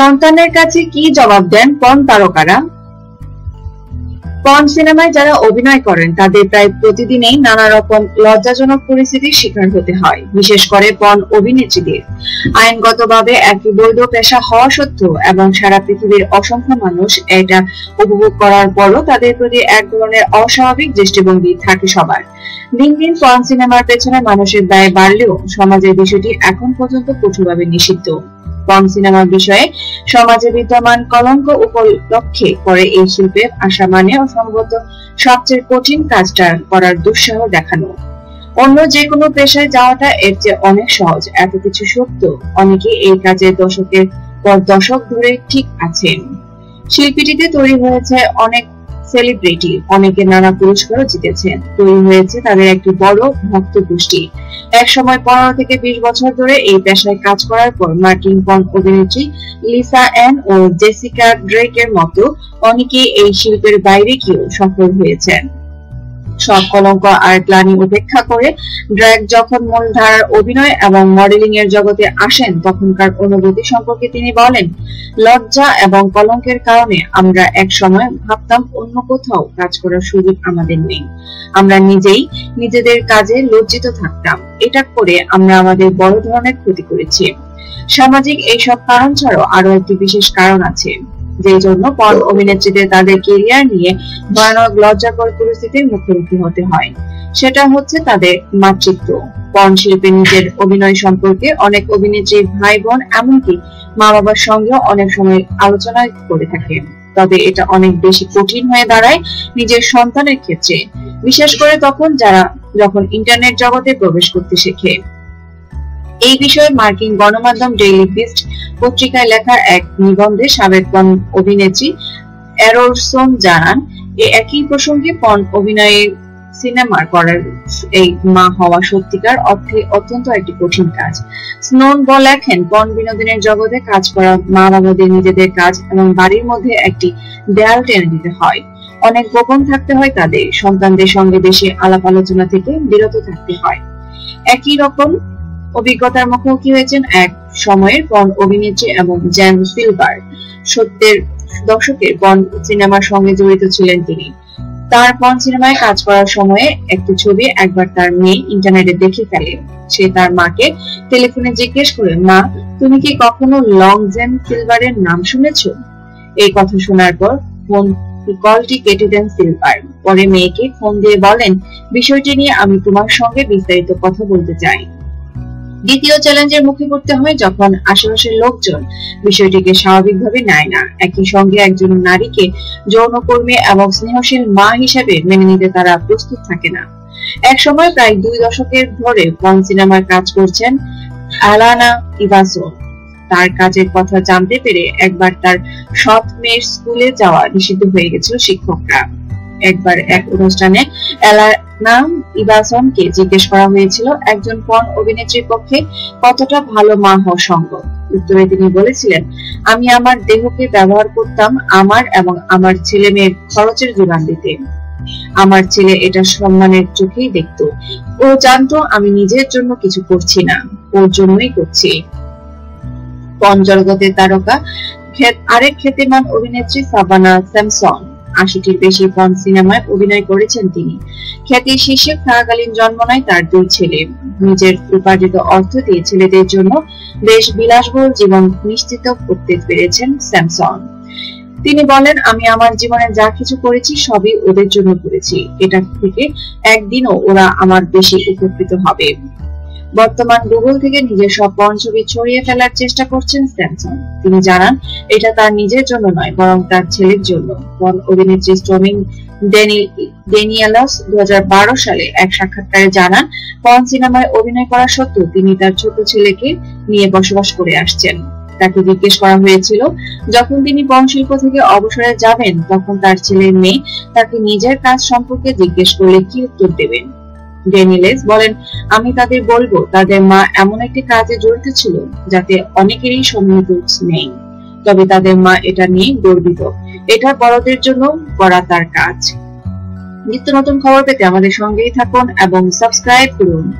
সন্তানের কাছে কি জবাব দেন পন তারকারা? পন সিনেমায় যারা অভিনয় করেন, তাদের প্রায় প্রতিদিনই নানা রকম লজ্জাজনক পরিস্থিতির শিকার হতে হয়। বিশেষ করে পন অভিনেত্রীদের। আইনগতভাবে একটি বৈধ পেশা হওয়া সত্ত্বেও এবং সারা পৃথিবীর অসংখ্য মানুষ এটা উপভোগ করার পরও তাদের প্রতি এক ধরনের অস্বাভাবিক দৃষ্টিভঙ্গি থাকে সবার। দিন দিন পন সিনেমার পেছনে মানুষের ব্যয় বাড়লেও সমাজের বিষয়টি এখন পর্যন্ত কঠোরভাবে নিষিদ্ধ। পর্ন সিনেমার বিষয়ে সমাজে বিদ্যমান কলঙ্ক উপলক্ষে করে এই শিল্পে আসা মানে সম্ভবত সবচেয়ে কঠিন কাজটা করার দুঃসাহ দেখানো। অন্য যে কোনো পেশায় যাওয়াটা এর চেয়ে অনেক সহজ, এত কিছু সত্য। অনেকে এই কাজে দশকের পর দশক ধরে ঠিক আছেন। শিল্পীটিতে তৈরি হয়েছে অনেক সেলিব্রিটি অনেকে নানা পুরস্কারও জিতেছেন। তৈরি হয়েছে তাদের একটি বড় ভক্ত গোষ্ঠী এক সময় পনেরো থেকে বিশ বছর ধরে এই পেশায় কাজ করার পর মার্টিন পন অভিনেত্রী লিসা অ্যান ও জেসিকা ড্রেকের মতো অনেকেই এই শিল্পের বাইরে গিয়েও সফল হয়েছেন। সব কলঙ্ক আর গ্লানি উপেক্ষা করে ড্র্যাগ যখন মূলধারার অভিনয় এবং মডেলিং এর জগতে আসেন, তখনকার অনুভূতি সম্পর্কে তিনি বলেন, লজ্জা এবং কলঙ্কের কারণে আমরা এক সময় ভাবতাম অন্য কোথাও কাজ করার সুযোগ আমাদের নেই। আমরা নিজেই নিজেদের কাজে লজ্জিত থাকতাম। এটা করে আমরা আমাদের বড় ধরনের ক্ষতি করেছি। সামাজিক এইসব কারণ ছাড়াও আরও একটি বিশেষ কারণ আছে। যে জন্য পর অভিনেত্রীদের তাদের কেরিয়ার নিয়ে ভয়ানক লজ্জাকর পরিস্থিতির মুখোমুখি হতে হয়। সেটা হচ্ছে তাদের মাতৃত্ব। পর্ন শিল্পে নিজের অভিনয় সম্পর্কে অনেক অভিনেত্রী ভাই বোন এমনকি মা বাবার সঙ্গেও অনেক সময় আলোচনা করে থাকে। তবে এটা অনেক বেশি কঠিন হয়ে দাঁড়ায় নিজের সন্তানের ক্ষেত্রে। বিশেষ করে তখন যারা যখন ইন্টারনেট জগতে প্রবেশ করতে শেখে। এই বিষয়ে মার্কিন গণমাধ্যম ডেইলি বিস্ট পত্রিকায় লেখা এক নিবন্ধে সাবেক পন অভিনেত্রী অ্যারোসন জানান একই প্রসঙ্গে পন অভিনয়ে সিনেমার করার এই মা হওয়া সত্যিকার অর্থে অত্যন্ত একটি কঠিন কাজ। স্নোন বল লেখেন, পন বিনোদনের জগতে কাজ করা মা বাবাদের নিজেদের কাজ এবং বাড়ির মধ্যে একটি দেয়াল টেনে দিতে হয়। অনেক গোপন থাকতে হয় তাদের, সন্তানদের সঙ্গে বেশি আলাপ আলোচনা থেকে বিরত থাকতে হয়। একই রকম অভিজ্ঞতার মুখোমুখি হয়েছেন এক সময়ের বন অভিনেত্রী এবং জ্যান সিলভার সত্যের দশকের বন সিনেমার সঙ্গে জড়িত ছিলেন তিনি। তার বন সিনেমায় কাজ করার সময়ে একটি ছবি একবার তার মেয়ে ইন্টারনেটে দেখে ফেলে। সে তার মাকে টেলিফোনে জিজ্ঞেস করে, মা, তুমি কি কখনো লং জেন সিলভারের নাম শুনেছ? এই কথা শোনার পর ফোন, কলটি কেটে দেন সিলভার পরে মেয়েকে ফোন দিয়ে বলেন, বিষয়টি নিয়ে আমি তোমার সঙ্গে বিস্তারিত কথা বলতে চাই। দ্বিতীয় চ্যালেঞ্জের মুখে পড়তে হয় যখন আশেপাশের লোকজন বিষয়টিকে স্বাভাবিকভাবে নেয় না। একই সঙ্গে একজন নারীকে যৌনকর্মী এবং স্নেহশীল মা হিসেবে মেনে নিতে তারা প্রস্তুত থাকে না। এক সময় প্রায় দুই দশকের ধরে পন সিনেমার কাজ করছেন আলানা ইভাসন তার কাজের কথা জানতে পেরে একবার তার সৎ মেয়ের স্কুলে যাওয়া নিষিদ্ধ হয়ে গেছিল শিক্ষকরা। একবার এক অনুষ্ঠানে এলানা ইবাসনকে জিজ্ঞেস করা হয়েছিল, একজন পর্ন অভিনেত্রীর পক্ষে কতটা ভালো মা হওয়া সম্ভব? উত্তরে তিনি বলেছিলেন, আমি আমার দেহকে ব্যবহার করতাম আমার এবং আমার ছেলে মেয়ের খরচের যোগান দিতে। আমার ছেলে এটা সম্মানের চোখেই দেখত। ও জানতো আমি নিজের জন্য কিছু করছি না, ওর জন্যই করছি। পন জগতের তারকা আরেক খ্যাতিমান অভিনেত্রী সাবানা স্যামসন। আশিটির বেশি পন সিনেমায় অভিনয় করেছেন তিনি। খ্যাতির শীর্ষে থাকাকালীন জন্ম নেয় তার দুই ছেলে। নিজের উপার্জিত অর্থ দিয়ে ছেলেদের জন্য বেশ বিলাসবহুল জীবন নিশ্চিত করতে পেরেছেন স্যামসন। তিনি বলেন, আমি আমার জীবনে যা কিছু করেছি সবই ওদের জন্য করেছি। এটা থেকে একদিনও ওরা আমার বেশি উপকৃত হবে। বর্তমান গুগল থেকে নিজের সব পর্ন ছবি ছড়িয়ে ফেলার চেষ্টা করছেন স্যামসং। তিনি জানান, এটা তার নিজের জন্য নয়, বরং তার ছেলের জন্য। পর্ন অভিনেত্রী ডেনিয়ালাস দু সালে এক সাক্ষাৎকারে জানান পর্ন সিনেমায় অভিনয় করা সত্ত্বেও তিনি তার ছোট ছেলেকে নিয়ে বসবাস করে আসছেন। তাকে জিজ্ঞেস করা হয়েছিল, যখন তিনি পর্ন শিল্প থেকে অবসরে যাবেন, তখন তার ছেলে মেয়ে তাকে নিজের কাজ সম্পর্কে জিজ্ঞেস করলে কি উত্তর দেবেন? ডেনিলেস বলেন, আমি তাদের বলব, তাদের মা এমন একটি কাজে জড়িত ছিল যাতে অনেকেরই সম্মিলিত নেই। তবে তাদের মা এটা নিয়ে গর্বিত। এটা বড়দের জন্য করা তার কাজ। নিত্য নতুন খবর পেতে আমাদের সঙ্গেই থাকুন এবং সাবস্ক্রাইব করুন।